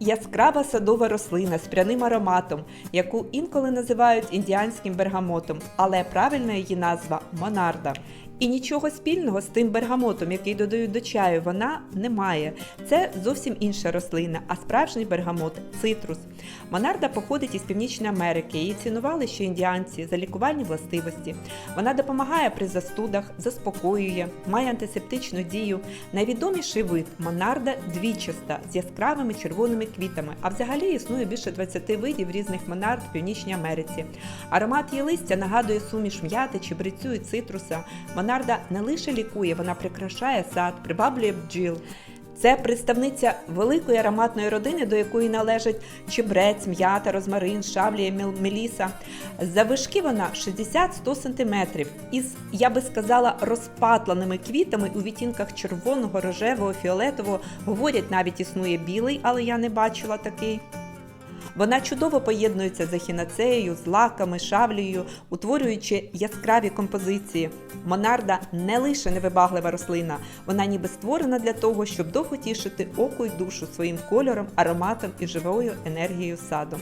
Яскрава садова рослина з пряним ароматом, яку інколи називають індіанським бергамотом, але правильна її назва монарда. І нічого спільного з тим бергамотом, який додають до чаю, вона не має. Це зовсім інша рослина, а справжній бергамот цитрус. Монарда походить із Північної Америки. Її цінували ще індіанці за лікувальні властивості. Вона допомагає при застудах, заспокоює, має антисептичну дію. Найвідоміший вид монарда двічаста з яскравими червоними квітами. А взагалі існує більше 20 видів різних монард в Північній Америці. Аромат її листя нагадує суміш м'яти, чебрецю і цитруса. Монарда не лише лікує, вона прикрашає сад, приваблює бджіл. Це представниця великої ароматної родини, до якої належать чебрець, м'ята, розмарин, шавлія, мел- меліса. Завишки вона 60-100 см із, я би сказала, розпатланими квітами у відтінках червоного, рожевого, фіолетового. Говорять, навіть існує білий, але я не бачила такий. Вона чудово поєднується з ехінацеєю, з лаками, шавлею, утворюючи яскраві композиції. Монарда не лише невибаглива рослина, вона ніби створена для того, щоб довго тішити око й душу своїм кольором, ароматом і живою енергією саду.